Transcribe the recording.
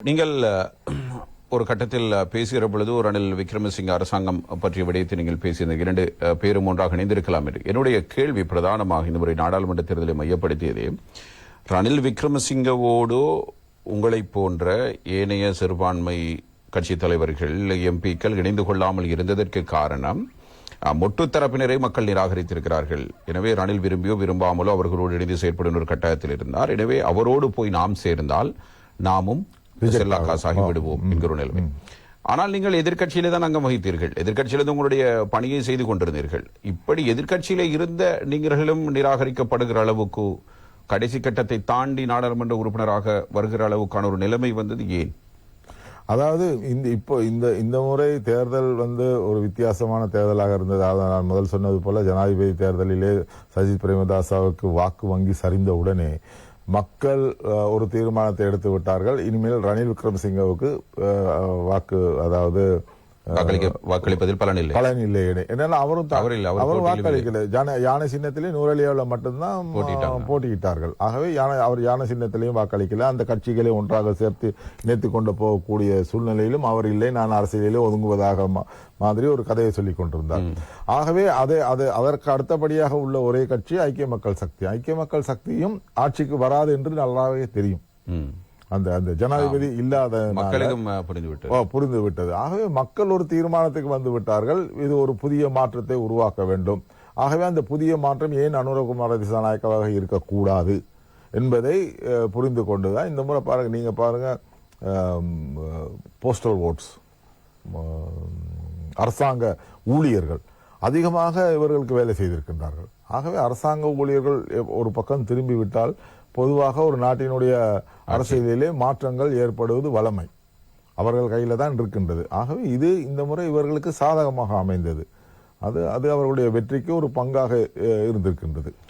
நீங்கள் ஒரு கட்டத்தில் பேசுகிற பொழுது ஒரு ரணில் விக்ரமசிங்க அரசாங்கம் பற்றிய விடயத்தை நீங்கள் பேசிய இரண்டு பேரும் ஒன்றாக இணைந்திருக்கலாம் என்று. என்னுடைய கேள்வி பிரதானமாக இந்த முறை நாடாளுமன்ற தேர்தலை மையப்படுத்தியது ரணில் விக்ரமசிங்கவோடு உங்களைப் போன்ற ஏனைய சிறுபான்மை கட்சி தலைவர்கள் எம்பிக்கள் இணைந்து கொள்ளாமல் இருந்ததற்கு காரணம் அஹ், மொட்டு தரப்பினரை மக்கள் நிராகரித்திருக்கிறார்கள். எனவே ரணில் விரும்பியோ விரும்பாமலோ அவர்களோடு இணைந்து செயற்படும் ஒரு கட்டாயத்தில் இருந்தார். எனவே அவரோடு போய் நாம் சேர்ந்தால் நாமும் செல்லா காசாகி விடுவோம் என்கிற நிலைமை. ஆனால் நீங்கள் எதிர்க்கட்சியிலே தான் அங்கம் வகித்தீர்கள். எதிர்க்கட்சியில தான் உங்களுடைய பணியை செய்து கொண்டிருந்தீர்கள். இப்படி எதிர்க்கட்சியிலே இருந்த நீங்களும் நிராகரிக்கப்படுகிற அளவுக்கு கடைசி கட்டத்தை தாண்டி நாடாளுமன்ற உறுப்பினராக வருகிற அளவுக்கான ஒரு நிலைமை வந்தது ஏன்? அதாவது இந்த இப்போ இந்த இந்த முறை தேர்தல் வந்து ஒரு வித்தியாசமான தேர்தலாக இருந்தது. அதாவது நான் முதல் சொன்னது போல ஜனாதிபதி தேர்தலிலே சஜித் பிரேமதாசாவுக்கு வாக்கு வங்கி சரிந்த உடனே மக்கள் ஒரு தீர்மானத்தை எடுத்து விட்டார்கள் இனிமேல் ரணில் விக்ரமசிங்கவுக்கு வாக்கு அதாவது வாக்களிப்பதில் பலன் இல்லை பலன் இல்லை. ஏன்னா அவரும் அவரும் வாக்களிக்கல. யானை சின்னத்திலே நூறலியாவில் மட்டும்தான். போட்டியிட்டார்கள். ஆகவே யானை அவர் யானை சின்னத்திலையும் வாக்களிக்கல. அந்த கட்சிகளை ஒன்றாக சேர்த்து இணைத்துக் கொண்டு போகக்கூடிய சூழ்நிலையிலும் அவர் இல்லை. நான் அரசியலிலே ஒதுங்குவதாக மாதிரி ஒரு கதையை சொல்லிக் கொண்டிருந்தார். ஆகவே அது அது அதற்கு அடுத்தபடியாக உள்ள ஒரே கட்சி ஐக்கிய மக்கள் சக்தி. ஐக்கிய மக்கள் சக்தியும் ஆட்சிக்கு வராது என்று நல்லாவே தெரியும். அந்த அந்த ஜனாதிபதி இல்லாத மக்களுக்கும் புரிந்து விட்டது ஓ, புரிந்து விட்டது ஆகவே மக்கள் ஒரு தீர்மானத்துக்கு வந்து விட்டார்கள். இது ஒரு புதிய மாற்றத்தை உருவாக்க வேண்டும். ஆகவே அந்த புதிய மாற்றம் ஏன் அனுரகுமார திசாநாயக்கவாக இருக்கக்கூடாது என்பதை புரிந்து கொண்டுதான் இந்த முறை பாருங்க நீங்க பாருங்க போஸ்டல் ஓட்ஸ் அரசாங்க ஊழியர்கள். அதிகமாக இவர்களுக்கு வேலை செய்திருக்கின்றார்கள். ஆகவே அரசாங்க ஊழியர்கள் ஒரு பக்கம் திரும்பி விட்டால் பொதுவாக ஒரு நாட்டினுடைய அரசியலிலே மாற்றங்கள் ஏற்படுவது வளமை அவர்கள் கையில தான் இருக்கின்றது. ஆகவே இது இந்த முறை இவர்களுக்கு சாதகமாக அமைந்தது. அது அது அவர்களுடைய வெற்றிக்கு ஒரு பங்காக இருந்திருக்கின்றது.